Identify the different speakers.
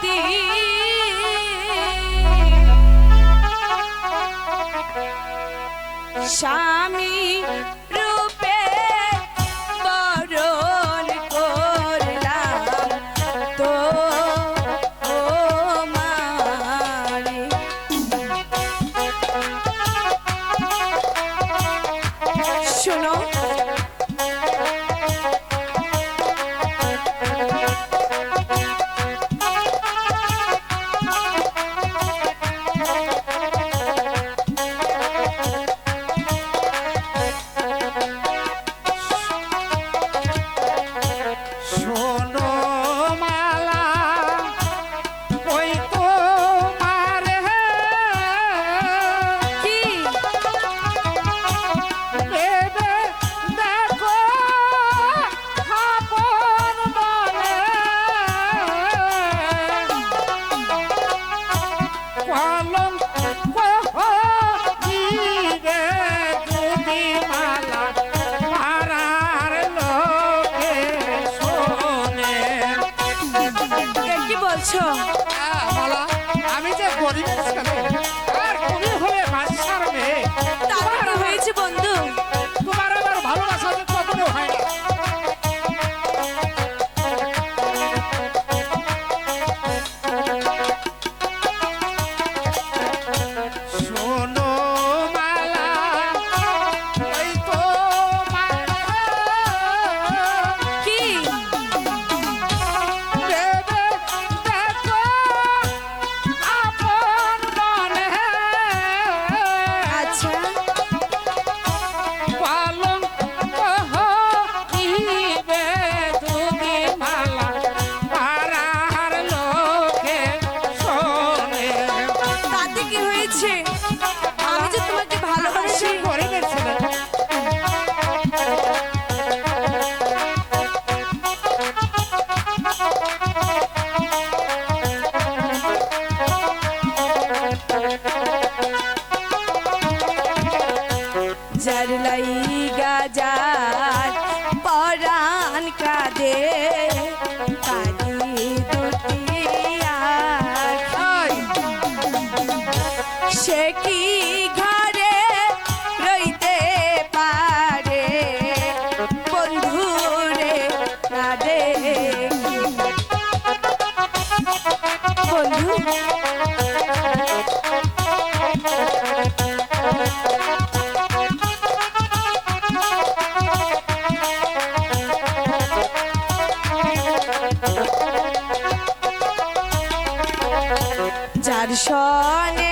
Speaker 1: পতি স্বামী
Speaker 2: আছো হ্যাঁ বলো। আমি যে গরিব
Speaker 1: আমি যে তোমাকে ভালোবাসি। পরে গেছে না। যার লাইগা যার পরাণ কাদের Darshan